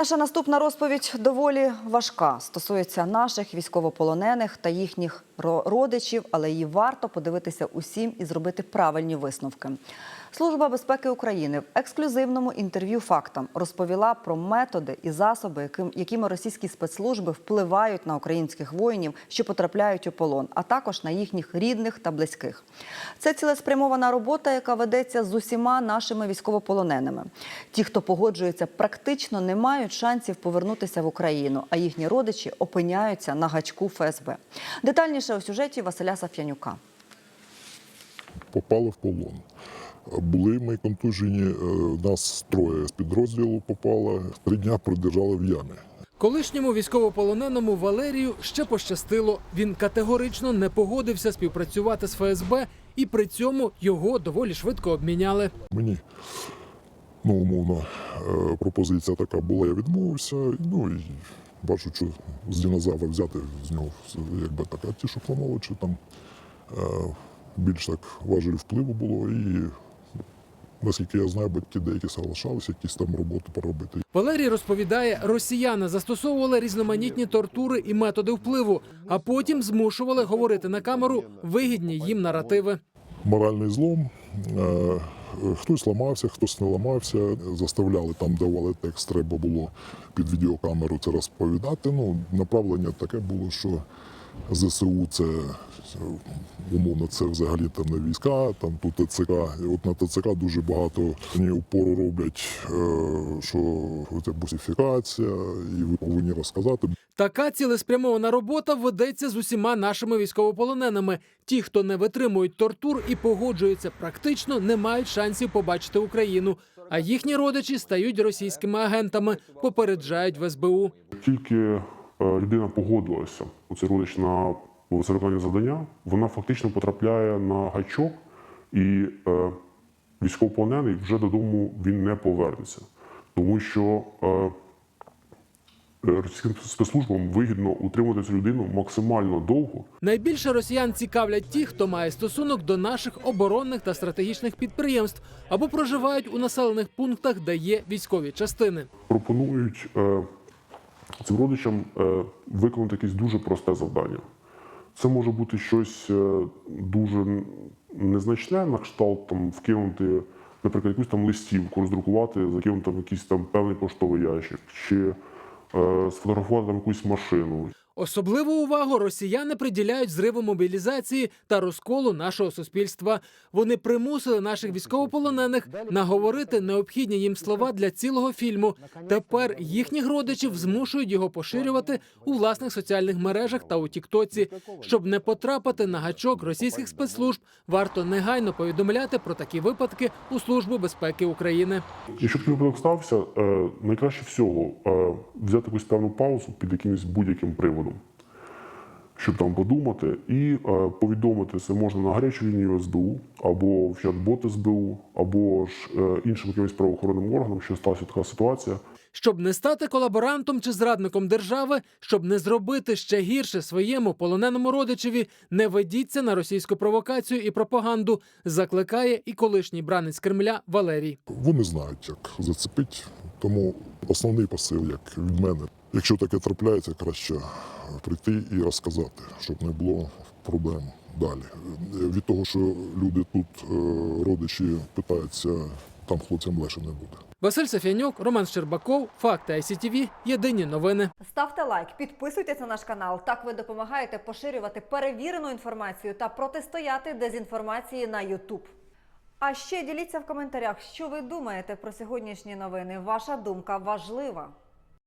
Наша наступна розповідь доволі важка. Стосується наших військовополонених та їхніх родичів, але її варто подивитися усім і зробити правильні висновки. Служба безпеки України в ексклюзивному інтерв'ю фактам розповіла про методи і засоби, якими російські спецслужби впливають на українських воїнів, що потрапляють у полон, а також на їхніх рідних та близьких. Це цілеспрямована робота, яка ведеться з усіма нашими військовополоненими. Ті, хто погоджується, практично не мають шансів повернутися в Україну, а їхні родичі опиняються на гачку ФСБ. Детальніше у сюжеті Василя Саф'янюка. попали в полон. Були ми контужені, е, нас троє з підрозділу попало, три дня продержали в ямі. Колишньому військовополоненому Валерію ще пощастило. Він категорично не погодився співпрацювати з ФСБ, і при цьому його доволі швидко обміняли. Мені, ну, умовно, е, пропозиція така була, я відмовився. Ну і бачу, що з динозавра взяти з нього якби так, а ті, що помолодші, там е, більш так важель впливу було. І наскільки я знаю, батьки деякі соглашалися, якісь там роботи поробити. Валерій розповідає, росіяни застосовували різноманітні тортури і методи впливу, а потім змушували говорити на камеру вигідні їм наративи. моральний злом. Хтось ламався, хтось не ламався. Заставляли там, давали текст, треба було під відеокамеру це розповідати. Ну, направлення таке було, що ЗСУ це умовно, це взагалі там не війська, там тут ТЦК. І от на ТЦК дуже багато вони упору роблять, е, що це бусифікація, і ви повинні розказати. Така цілеспрямована робота ведеться з усіма нашими військовополоненими. Ті, хто не витримують тортур і погоджуються практично, не мають шансів побачити Україну. А їхні родичі стають російськими агентами, попереджають в СБУ. Тільки е, людина погодилася у цей родич на виконання завдання, вона фактично потрапляє на гачок, і е, військовополонений вже додому він не повернеться, тому що е, російським спецслужбам вигідно утримувати цю людину максимально довго, Найбільше росіян цікавлять ті, хто має стосунок до наших оборонних та стратегічних підприємств або проживають у населених пунктах, де є військові частини. пропонують е, цим родичам е, виконати якесь дуже просте завдання. Це може бути щось е, дуже незначне, на кшталт там вкинути, наприклад, якусь там листівку, роздрукувати, закинути там якийсь там певний поштовий ящик, чи е, сфотографувати там якусь машину, Особливу увагу росіяни приділяють зриву мобілізації та розколу нашого суспільства. Вони примусили наших військовополонених наговорити необхідні їм слова для цілого фільму. Тепер їхніх родичів змушують його поширювати у власних соціальних мережах та у Тіктоці. Щоб не потрапити на гачок російських спецслужб, варто негайно повідомляти про такі випадки у службу безпеки України. Якщо такий випадок стався, е, найкраще всього е, взяти якусь певну паузу під якимось будь-яким приводом, Revolution. Щоб там подумати, і е, повідомити це можна на гарячу лінію СБУ, або в чат-бот СБУ, або ж е, іншим якимось правоохоронним органам, що сталася така ситуація. Щоб не стати колаборантом чи зрадником держави, щоб не зробити ще гірше своєму полоненому родичеві, не ведіться на російську провокацію і пропаганду, закликає і колишній бранець Кремля Валерій. Вони знають, як зацепити. Тому основний посил, як від мене. Якщо таке трапляється, краще прийти і розказати, щоб не було проблем далі. Від того, що люди тут, е, родичі, питаються, там хлопцям легше не буде. Василь Сафянюк, Роман Щербаков, Факти ICTV, Єдині новини. Ставте лайк, підписуйтесь на наш канал. Так ви допомагаєте поширювати перевірену інформацію та протистояти дезінформації на YouTube. А ще діліться в коментарях, що ви думаєте про сьогоднішні новини. Ваша думка важлива.